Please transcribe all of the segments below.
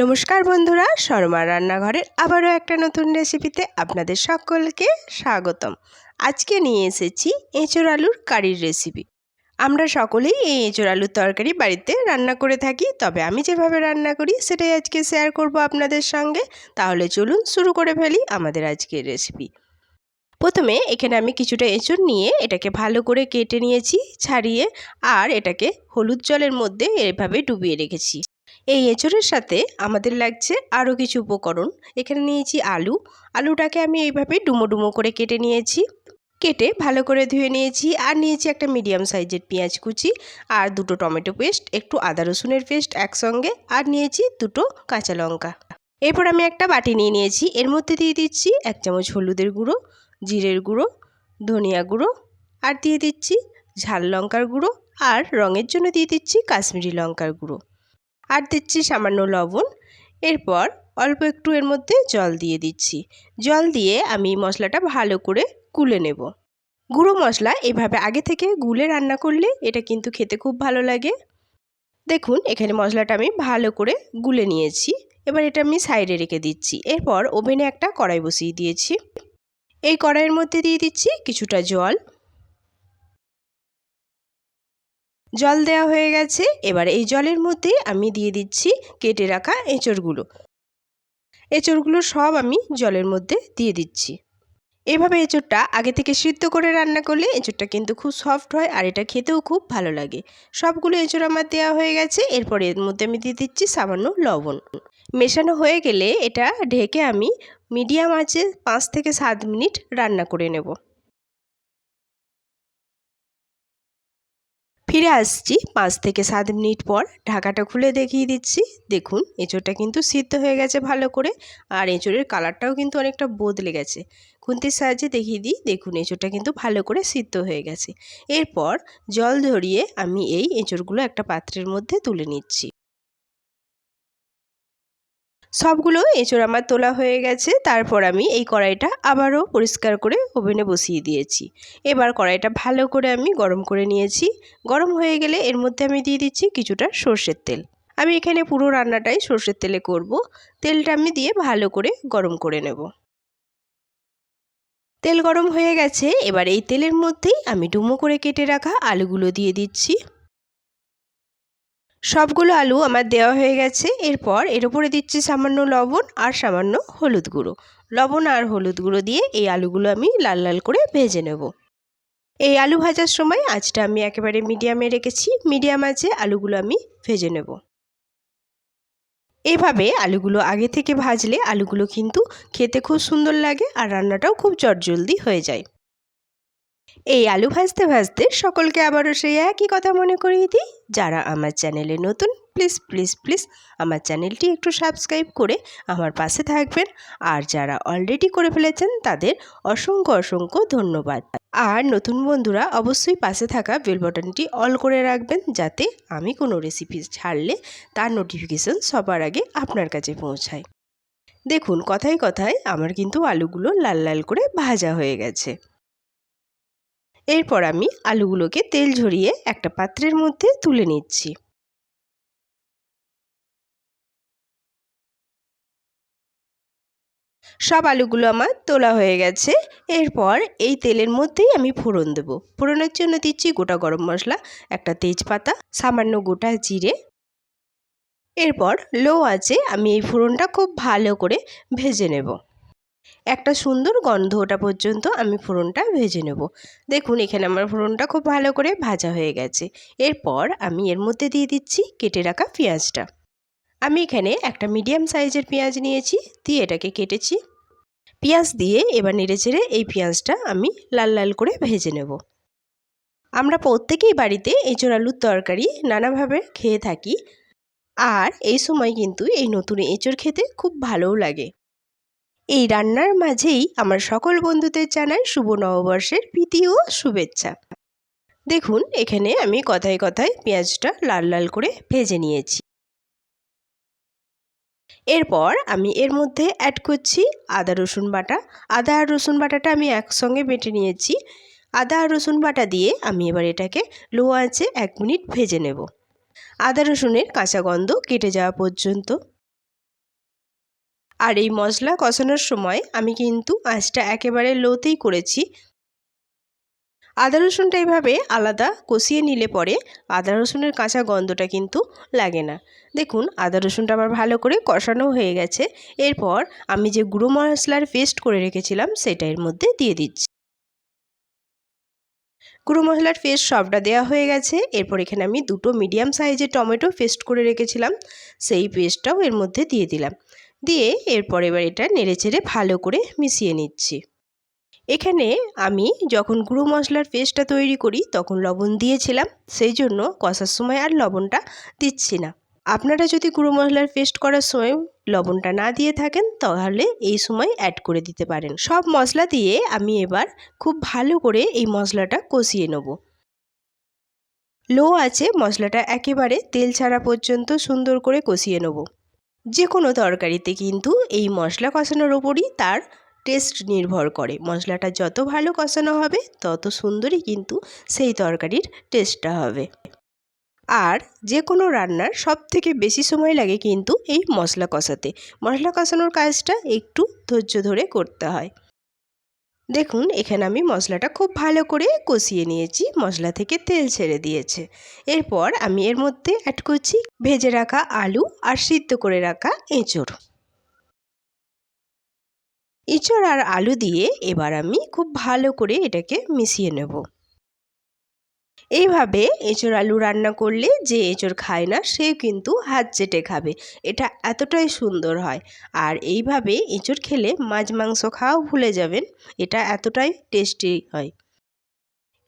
নমস্কার বন্ধুরা, শর্মা রান্নাঘরের আবারও একটা নতুন রেসিপিতে আপনাদের সকলকে স্বাগতম। আজকে নিয়ে এসেছি এঁচোড় আলুর কারির রেসিপি আমরা সকলেই এই এঁচোড় আলুর তরকারি বাড়িতে রান্না করে থাকি, তবে আমি যেভাবে রান্না করি সেটাই আজকে শেয়ার করব আপনাদের সঙ্গে। তাহলে চলুন শুরু করে ফেলি আমাদের আজকের রেসিপি প্রথমে এখানে আমি কিছুটা এঁচড় নিয়ে এটাকে ভালো করে কেটে নিয়েছি, ছাড়িয়ে আর এটাকে হলুদ জলের মধ্যে এভাবে ডুবিয়ে রেখেছি। এই এঁচড়ের সাথে আমাদের লাগছে আরও কিছু উপকরণ। এখানে নিয়েছি আলু। আলুটাকে আমি এইভাবে ডুমো ডুমো করে কেটে নিয়েছি। কেটে ভালো করে ধুয়ে নিয়েছি আর নিয়েছি একটা মিডিয়াম সাইজের পেঁয়াজ কুচি আর দুটো টমেটো পেস্ট, একটু আদা রসুনের পেস্ট একসঙ্গে আর নিয়েছি দুটো কাঁচা লঙ্কা। এরপর আমি একটা বাটি নিয়ে নিয়েছি। এর মধ্যে দিয়ে দিচ্ছি এক চামচ হলুদের গুঁড়ো, জিরের গুঁড়ো, ধনিয়া গুঁড়ো আর দিয়ে দিচ্ছি ঝাল লঙ্কার গুঁড়ো আর রঙের জন্য দিয়ে দিচ্ছি কাশ্মীরি লঙ্কার গুঁড়ো। আর দিচ্ছি সামান্য লবণ। এরপর অল্প একটু এর মধ্যে জল দিয়ে দিচ্ছি। জল দিয়ে আমি মশলাটা ভালো করে গুলে নেব। গুঁড়ো মশলা এভাবে আগে থেকে গুলে রান্না করলে এটা কিন্তু খেতে খুব ভালো লাগে। দেখুন, এখানে মশলাটা আমি ভালো করে গুলে নিয়েছি। এবার এটা আমি সাইডে রেখে দিচ্ছি। এরপর ওভেনে একটা কড়াই বসিয়ে দিয়েছি। এই কড়াইয়ের মধ্যে দিয়ে দিচ্ছি কিছুটা জল। জল দেওয়া হয়ে গেছে। এবার এই জলের মধ্যে আমি দিয়ে দিচ্ছি কেটে রাখা এঁচড়গুলো। এঁচড়গুলো সব আমি জলের মধ্যে দিয়ে দিচ্ছি। এভাবে এঁচড়টা আগে থেকে সিদ্ধ করে রান্না করলে এঁচড়টা কিন্তু খুব সফট হয় আর এটা খেতেও খুব ভালো লাগে। সবগুলো এঁচড় আমার দেওয়া হয়ে গেছে। এরপরে এর মধ্যে আমি দিয়ে দিচ্ছি সামান্য লবণ। মেশানো হয়ে গেলে এটা ঢেকে আমি মিডিয়াম আঁচে পাঁচ থেকে সাত মিনিট রান্না করে নেব। ফিরে আসছি পাঁচ থেকে সাত মিনিট পর। ঢাকাটা খুলে দেখিয়ে দিচ্ছি। দেখুন, এঁচোড়টা কিন্তু সিদ্ধ হয়ে গেছে ভালো করে। আর এঁচোড়ের কালারটাও কিন্তু অনেকটা বদলে গেছে। খুন্তির সাহায্যে দেখিয়ে দিই। দেখুন, এঁচোড়টা কিন্তু ভালো করে সিদ্ধ হয়ে গেছে। এরপর জল ধরিয়ে আমি এই এঁচোড়গুলো একটা পাত্রের মধ্যে তুলে নিচ্ছি। সবগুলো এঁচড় আমার তোলা হয়ে গেছে। তারপর আমি এই কড়াইটা আবারও পরিষ্কার করে ওভেনে বসিয়ে দিয়েছি। এবার কড়াইটা ভালো করে আমি গরম করে নিয়েছি। গরম হয়ে গেলে এর মধ্যে আমি দিয়ে দিচ্ছি কিছুটা সর্ষের তেল। আমি এখানে পুরো রান্নাটাই সর্ষের তেলে করব। তেলটা আমি দিয়ে ভালো করে গরম করে নেব। তেল গরম হয়ে গেছে। এবার এই তেলের মধ্যেই আমি ডুমো করে কেটে রাখা আলুগুলো দিয়ে দিচ্ছি। সবগুলো আলু আমার দেওয়া হয়ে গেছে। এরপর এর উপরে দিচ্ছি সামান্য লবণ আর সামান্য হলুদ গুঁড়ো। লবণ আর হলুদ গুঁড়ো দিয়ে এই আলুগুলো আমি লাল লাল করে ভেজে নেব। এই আলু ভাজার সময় আঁচটা আমি একেবারে মিডিয়ামে রেখেছি। মিডিয়াম আঁচে আলুগুলো আমি ভেজে নেব। এভাবে আলুগুলো আগে থেকে ভাজলে আলুগুলো কিন্তু খেতে খুব সুন্দর লাগে আর রান্নাটাও খুব চটজলদি হয়ে যায়। এই আলু ভাজতে ভাজতে সকলকে আবারও সেই একই কথা মনে করিয়ে দিই। যারা আমার চ্যানেলে নতুন প্লিজ প্লিজ প্লিজ আমার চ্যানেলটি একটু সাবস্ক্রাইব করে আমার পাশে থাকবেন। আর যারা অলরেডি করে ফেলেছেন, তাদের অসংখ্য অসংখ্য ধন্যবাদ। আর নতুন বন্ধুরা, অবশ্যই পাশে থাকা বেল বাটনটি অল করে রাখবেন যাতে আমি কোনো রেসিপি ছাড়লে তার নোটিফিকেশন সবার আগে আপনার কাছে পৌঁছায়। দেখুন, কথায় কথায় আমার কিন্তু আলুগুলো লাল লাল করে ভাজা হয়ে গেছে। এরপর আমি আলুগুলোকে তেল ঝরিয়ে একটা পাত্রের মধ্যে তুলে নিচ্ছি। সব আলুগুলো আমার তোলা হয়ে গেছে। এরপর এই তেলের মধ্যেই আমি ফোড়ন দেবো। ফোড়নের জন্য দিচ্ছি গোটা গরম মশলা, একটা তেজপাতা, সামান্য গোটা জিরে। এরপর লো আছে আমি এই ফোড়নটা খুব ভালো করে ভেজে নেব। একটা সুন্দর গন্ধ ওটা পর্যন্ত আমি ফোড়নটা ভেজে নেব। দেখুন, এখানে আমার ফোড়নটা খুব ভালো করে ভাজা হয়ে গেছে। এরপর আমি এর মধ্যে দিয়ে দিচ্ছি কেটে রাখা পেঁয়াজটা। আমি এখানে একটা মিডিয়াম সাইজের পেঁয়াজ নিয়েছি, দিয়ে এটাকে কেটেছি। পেঁয়াজ দিয়ে এবার নেড়ে চেড়ে এই পেঁয়াজটা আমি লাল লাল করে ভেজে নেব। আমরা প্রত্যেকেই বাড়িতে এঁচড় আলুর তরকারি নানাভাবে খেয়ে থাকি। আর এই সময় কিন্তু এই নতুন এঁচড় খেতে খুব ভালোও লাগে। এই রান্নার মাঝেই আমার সকল বন্ধুদের জানাই শুভ নববর্ষের প্রীতি ও শুভেচ্ছা। দেখুন, এখানে আমি কথায় কথায় পেঁয়াজটা লাল লাল করে ভেজে নিয়েছি। এরপর আমি এর মধ্যে অ্যাড করছি আদা, রসুন বাটা। আদা আর রসুন বাটাটা আমি একসঙ্গে বেটে নিয়েছি। আদা আর রসুন বাটা দিয়ে আমি এবার এটাকে লো আঁচে এক মিনিট ভেজে নেব। আদা, রসুনের কাঁচা গন্ধ কেটে যাওয়া পর্যন্ত আর এই মশলা কষানোর সময় আমি কিন্তু আঁচটা একেবারে লোতেই করেছি। আদা রসুনটা এইভাবে আলাদা কষিয়ে নিলে পরে আদা রসুনের কাঁচা গন্ধটা কিন্তু লাগে না। দেখুন, আদা রসুনটা আমার ভালো করে কষানো হয়ে গেছে। এরপর আমি যে গুঁড়ো মশলার পেস্ট করে রেখেছিলাম সেটা এর মধ্যে দিয়ে দিচ্ছি। গুঁড়ো মশলার পেস্ট সবটা দেওয়া হয়ে গেছে। এরপর এখানে আমি দুটো মিডিয়াম সাইজের টমেটো পেস্ট করে রেখেছিলাম। সেই পেস্টটাও এর মধ্যে দিয়ে দিলাম। দিয়ে এরপর এবার এটা নেড়েচেড়ে ভালো করে মিশিয়ে নিচ্ছি। এখানে আমি যখন গুঁড়ো মশলার পেস্টটা তৈরি করি তখন লবণ দিয়েছিলাম, সেই জন্য কষার সময় আর লবণটা দিচ্ছি না। আপনারা যদি গুঁড়ো মশলার পেস্ট করার সময় লবণটা না দিয়ে থাকেন তাহলে এই সময় অ্যাড করে দিতে পারেন। সব মশলা দিয়ে আমি এবার খুব ভালো করে এই মশলাটা কষিয়ে নেব। লো আছে মশলাটা একেবারে তেল ছাড়া পর্যন্ত সুন্দর করে কষিয়ে নেব। যে কোনো তরকারিতে কিন্তু এই মশলা কষানোর ওপরই তার টেস্ট নির্ভর করে। মশলাটা যত ভালো কষানো হবে, তত সুন্দরই কিন্তু সেই তরকারির টেস্টটা হবে। আর যে কোনো রান্নার সব থেকে বেশি সময় লাগে কিন্তু এই মশলা কষাতে। মশলা কষানোর কাজটা একটু ধৈর্য ধরে করতে হয়। দেখুন, এখানে আমি মশলাটা খুব ভালো করে কষিয়ে নিয়েছি। মশলা থেকে তেল ছেড়ে দিয়েছে। এরপর আমি এর মধ্যে অ্যাড করছি ভেজে রাখা আলু আর সিদ্ধ করে রাখা এঁচড়। এঁচড় আর আলু দিয়ে এবার আমি খুব ভালো করে এটাকে মিশিয়ে নেব। এইভাবে এঁচড় আলু রান্না করলে যে এঁচড় খায় না সে কিন্তু হাত চেটে খাবে। এটা এতটাই সুন্দর হয়। আর এইভাবে এঁচড় খেলে মাছ মাংস খাওয়াও ভুলে যাবেন, এটা এতটাই টেস্টি হয়।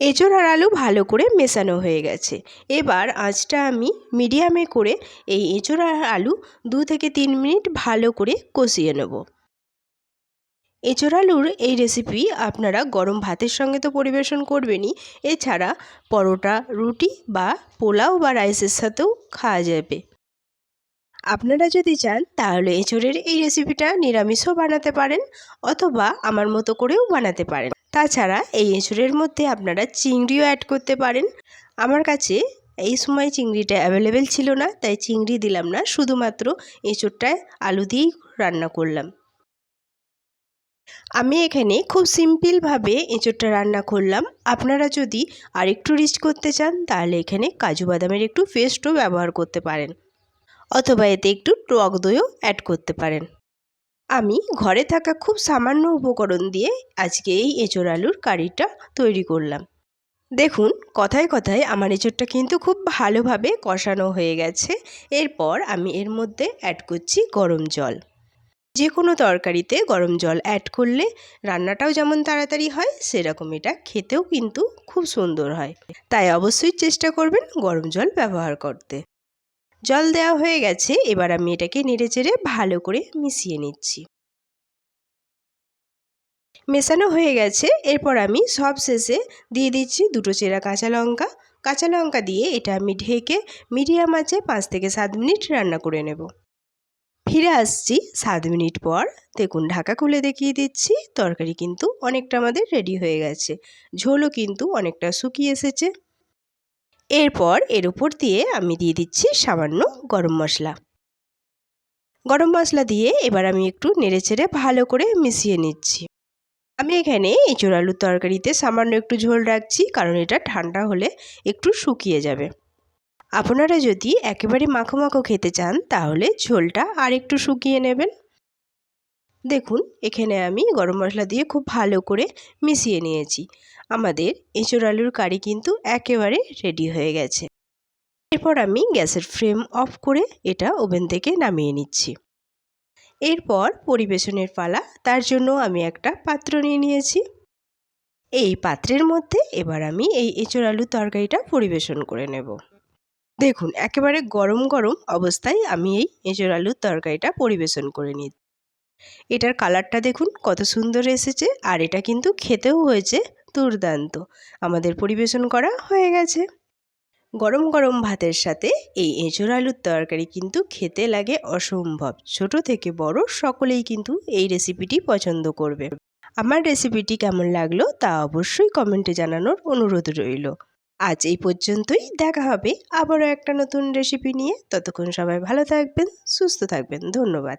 এঁচড় আর আলু ভালো করে মেশানো হয়ে গেছে। এবার আঁচটা আমি মিডিয়ামে করে এই এঁচড় আর আলু দু থেকে তিন মিনিট ভালো করে কষিয়ে নেব। এঁচড় আলুর এই রেসিপি আপনারা গরম ভাতের সঙ্গে তো পরিবেশন করবেনই। এছাড়া পরোটা, রুটি বা পোলাও বা রাইসের সাথেও খাওয়া যাবে। আপনারা যদি চান, তাহলে এঁচড়ের এই রেসিপিটা নিরামিষও বানাতে পারেন অথবা আমার মতো করেও বানাতে পারেন। তাছাড়া এই এঁচড়ের মধ্যে আপনারা চিংড়িও অ্যাড করতে পারেন। আমার কাছে এই সময় চিংড়িটা অ্যাভেলেবেল ছিল না, তাই চিংড়ি দিলাম না। শুধুমাত্র এঁচড়টায় আলু দিয়েই রান্না করলাম। আমি এখানে খুব সিম্পলভাবে এঁচোড়টা রান্না করলাম। আপনারা যদি আরেকটু রিচ করতে চান, তাহলে এখানে কাজু বাদামের একটু পেস্টও ব্যবহার করতে পারেন। অথবা এতে একটু টক দইও অ্যাড করতে পারেন। আমি ঘরে থাকা খুব সামান্য উপকরণ দিয়ে আজকে এই এঁচোড় আলুর কারিটা তৈরি করলাম। দেখুন, কথায় কথায় আমার এঁচোড়টা কিন্তু খুব ভালোভাবে কষানো হয়ে গেছে। এরপর আমি এর মধ্যে অ্যাড করছি গরম জল। যে কোনো তরকারিতে গরম জল অ্যাড করলে রান্নাটাও যেমন তাড়াতাড়ি হয়, সেরকম এটা খেতেও কিন্তু খুব সুন্দর হয়। তাই অবশ্যই চেষ্টা করবেন গরম জল ব্যবহার করতে। জল দেওয়া হয়ে গেছে, এবার আমি এটাকে নেড়েচেড়ে ভালো করে মিশিয়ে নিচ্ছি। মেশানো হয়ে গেছে, এরপর আমি সব শেষে দিয়ে দিচ্ছি দুটো চেরা কাঁচা লঙ্কা। কাঁচা লঙ্কা দিয়ে এটা আমি ঢেকে মিডিয়াম আছে পাঁচ থেকে সাত মিনিট রান্না করে নেব। ফিরে আসছি সাত মিনিট পর। দেখুন, ঢাকা খুলে দেখিয়ে দিচ্ছি, তরকারি কিন্তু অনেকটা আমাদের রেডি হয়ে গেছে। ঝোলও কিন্তু অনেকটা শুকিয়ে এসেছে। এরপর এর উপর দিয়ে আমি দিয়ে দিচ্ছি সামান্য গরম মশলা। গরম মশলা দিয়ে এবার আমি একটু নেড়েচেড়ে ভালো করে মিশিয়ে নিচ্ছি। আমি এখানে এঁচোড় আলুর তরকারিতে সামান্য একটু ঝোল রাখছি, কারণ এটা ঠান্ডা হলে একটু শুকিয়ে যাবে। আপনারা যদি একেবারে মাখো মাখো খেতে চান, তাহলে ঝোলটা আর একটু শুকিয়ে নেবেন। দেখুন, এখানে আমি গরম মশলা দিয়ে খুব ভালো করে মিশিয়ে নিয়েছি। আমাদের এঁচোড় আলুর কারি কিন্তু একেবারে রেডি হয়ে গেছে। এরপর আমি গ্যাসের ফ্লেম অফ করে এটা ওভেন থেকে নামিয়ে নিচ্ছি। এরপর পরিবেশনের পালা, তার জন্য আমি একটা পাত্র নিয়ে নিয়েছি। এই পাত্রের মধ্যে এবার আমি এই এঁচোড় আলুর তরকারিটা পরিবেশন করে নেব। দেখুন, একেবারে গরম গরম অবস্থায় আমি এই এঁচোড় আলুর তরকারিটা পরিবেশন করে নিই। এটার কালারটা দেখুন, কত সুন্দর এসেছে আর এটা কিন্তু খেতেও হয়েছে দুর্দান্ত। আমাদের পরিবেশন করা হয়ে গেছে। গরম গরম ভাতের সাথে এই এঁচোড় আলুর তরকারি কিন্তু খেতে লাগে অসম্ভব। ছোট থেকে বড় সকলেই কিন্তু এই রেসিপিটি পছন্দ করবে। আমার রেসিপিটি কেমন লাগল তা অবশ্যই কমেন্টে জানানোর অনুরোধ রইল। আজ এই পর্যন্তই, দেখা হবে আবারও একটা নতুন রেসিপি নিয়ে। ততক্ষণ সবাই ভালো থাকবেন, সুস্থ থাকবেন। ধন্যবাদ।